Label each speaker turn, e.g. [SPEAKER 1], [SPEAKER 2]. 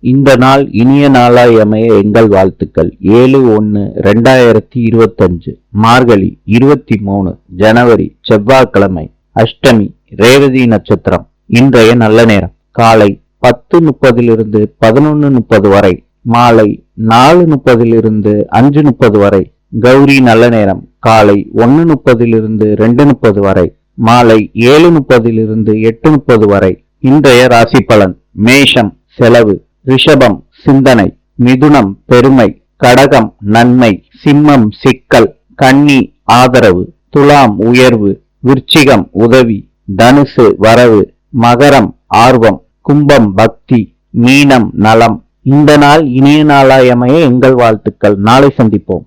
[SPEAKER 1] இந்த நாள் இனிய நாளாய் அமைய எங்கள் வாழ்த்துக்கள். ஏழு ஒன்னு ரெண்டாயிரத்தி இருபத்தஞ்சு மார்கழி இருபத்தி மூணு ஜனவரி செவ்வாய்க்கிழமை அஷ்டமி ரேவதி நட்சத்திரம். இன்றைய நல்ல நேரம். காலை பத்து முப்பதிலிருந்து பதினொன்னு முப்பது வரை மாலை நாலு முப்பதிலிருந்து அஞ்சு முப்பது வரை கௌரி நல்ல நேரம். காலை ஒன்னு முப்பதிலிருந்து ரெண்டு முப்பது வரை மாலை ஏழு முப்பதிலிருந்து எட்டு முப்பது வரை. இன்றைய ராசி பலன் மேஷம் செலவு. ரிஷபம் சிந்தனை மிதுனம் பெருமை கடகம் நன்மை சிம்மம் சிக்கல் கன்னி ஆதரவு துலாம் உயர்வு விருச்சிகம் உதவி தனுசு வரவு மகரம் ஆர்வம் கும்பம் பக்தி மீனம் நலம். இந்த நாள் இனிய நாளாயமைய எங்கள் வாழ்த்துக்கள். நாளை சந்திப்போம்.